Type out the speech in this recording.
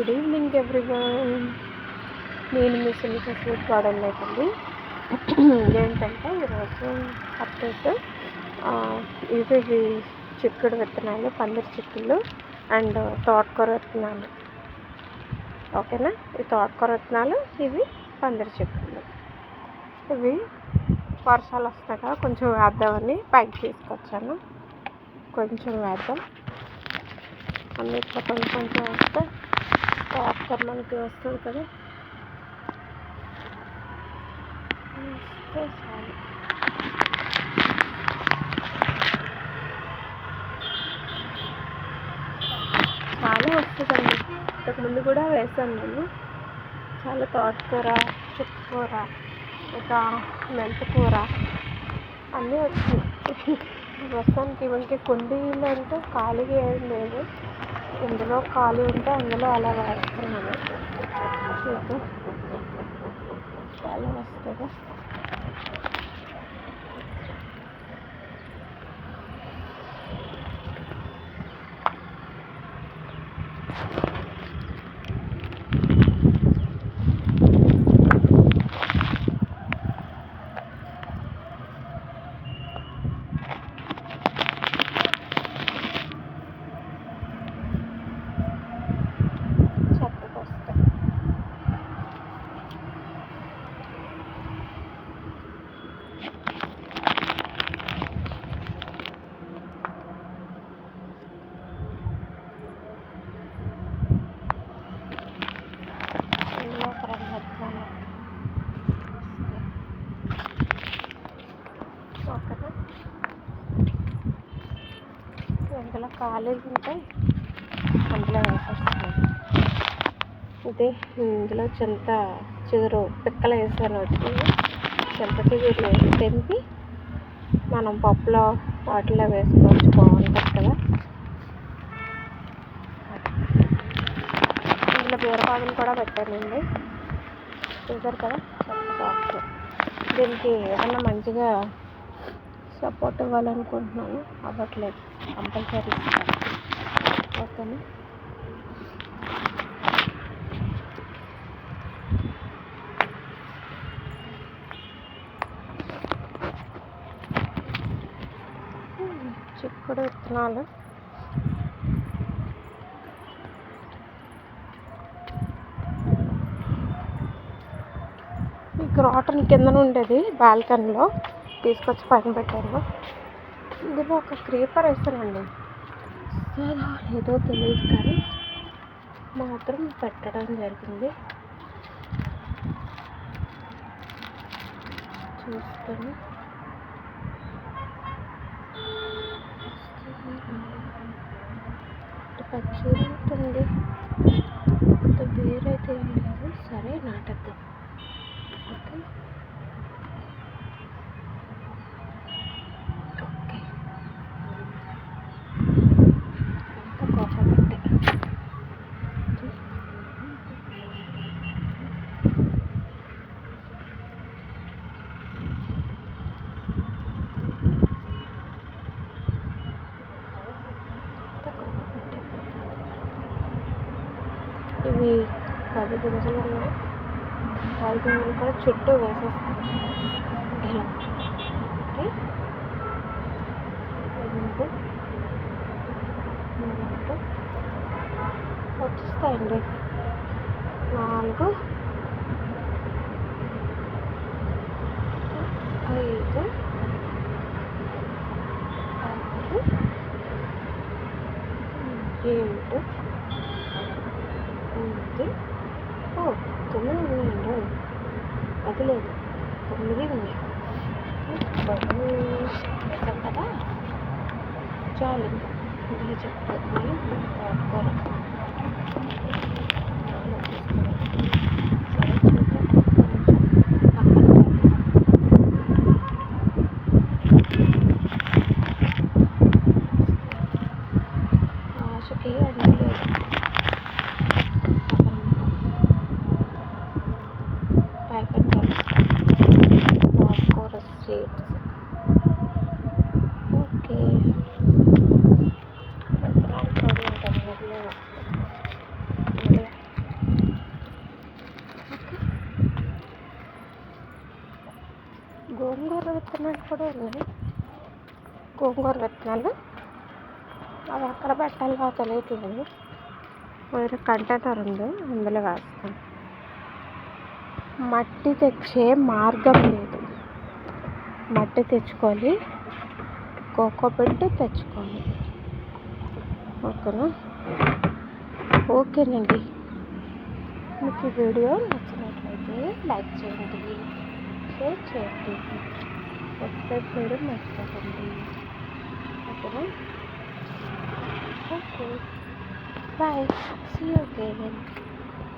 Good evening everyone నేను మీ Sunitha sweet garden అండి ఏంటంటే ఈరోజు అప్డేట్ ఇవి చిక్కుడు విత్తనాలు పందిరి చిక్కుళ్ళు అండ్ తోటకూర విత్తనాలు. ఓకేనా? ఈ తోటకూర విత్తనాలు ఇవి పందిరి చిక్కుళ్ళు. ఇవి వర్షాలు వస్తాక కొంచెం వేద్దామని పైకి తీసుకొచ్చాను. కొంచెం వేద్దాం. అన్నిట్లో కొంచెం కొంచెం వస్తే తోటకూర మనకి వస్తుంది కదా. చాలు చాలా వస్తుందండి ఇంతకుముందు కూడా వేసాను నేను. చాలా తోటకూర చుక్కకూర ఇంకా మెంతకూర అన్నీ వచ్చినాయి ప్రస్తుతానికి మనకి కుండీలు అంటే ఖాళీగా ఏం లేదు. ఇందులో ఖాళీ ఉంటే అందులో అలా వేస్తున్నాను చూద్దాం. చాలా వస్తుందా చెత్తకు వస్తాయి ఇందులో ఒక రెండు విత్తనాలు ఓకేనా కాలేజ్ ఉంటే ఉంటాయి అందులో వేసేస్తాను. ఇది ఇందులో చింత చిగురు పిక్కలు వేసాను వచ్చింది చింత చిగురు తెంపి మనం పప్పులో వాటిలో వేసుకోవచ్చు. బాగుంటుంది కదా? ఇందులో బీరపాదులు కూడా పెట్టానండి. చూసారు కదా? చెత్త దీనికి ఏమన్నా మంచిగా సపోర్ట్ ఇవ్వాలనుకుంటున్నాను అవ్వట్లేదు. కంపల్సరీ. ఇస్తాను ఓకేనా? చిక్కుడు విత్తనాలు. ఈ గ్రాటన్ కిందన ఉండేది బాల్కనీలో. తీసుకొచ్చి పైన పెట్టారు. ఇందులో ఒక క్రీపర్ వేస్తానండి వస్తుందో ఏదో తెలియదు కానీ మాత్రం పెట్టడం జరిగింది. చూస్తాను. పచ్చి ఉంటుంది అంత వేరైతే ఏం లేదు సరే నాటద్దాం ఓకే ఓకే అంత కోపపట్టే ఇవి పది గింజలు పది గింజలు కూడా చుట్టూ వేసేస్తాం. ఇలా. ఓకే? వచ్చేస్తాయండి. నాలుగు. ఐదు. ఆరు. ఏడు. ఎనిమిది ఓ తొమ్మిది ఉన్నాయండి అది లేదు తొమ్మిది ఉన్నాయి పది వేసాం కదా చాలు ఇంకా ఇందులో చెప్పుకోవాలి తోటకూర సరే చూద్దాం పక్కన పెడదాం. ఆశకి అది లేదు ప్యాకెట్ తోటకూర సీడ్స్ ఓకే విత్తనాలు పొడి ఉంటుంది గోంగూర విత్తనాలు కూడా ఉన్నాయి. గోంగూర విత్తనాలు. అవి ఎక్కడ పెట్టాలో తెలియట్లేదు. వేరే కంటైనర్ ఉంది అందులో వేస్తాను. మట్టి తెచ్చే మార్గం లేదు. మట్టి తెచ్చుకోవాలి. కోకో పెట్టి తెచ్చుకోవాలి. ఓకేనా? ఓకేనండి. మీకు వీడియో నచ్చినట్లయితే లైక్ చేయండి. షేర్ చేయండి సబ్స్క్రైబ్ చేయడం మర్చిపోకండి ఓకేనా okay bye see you again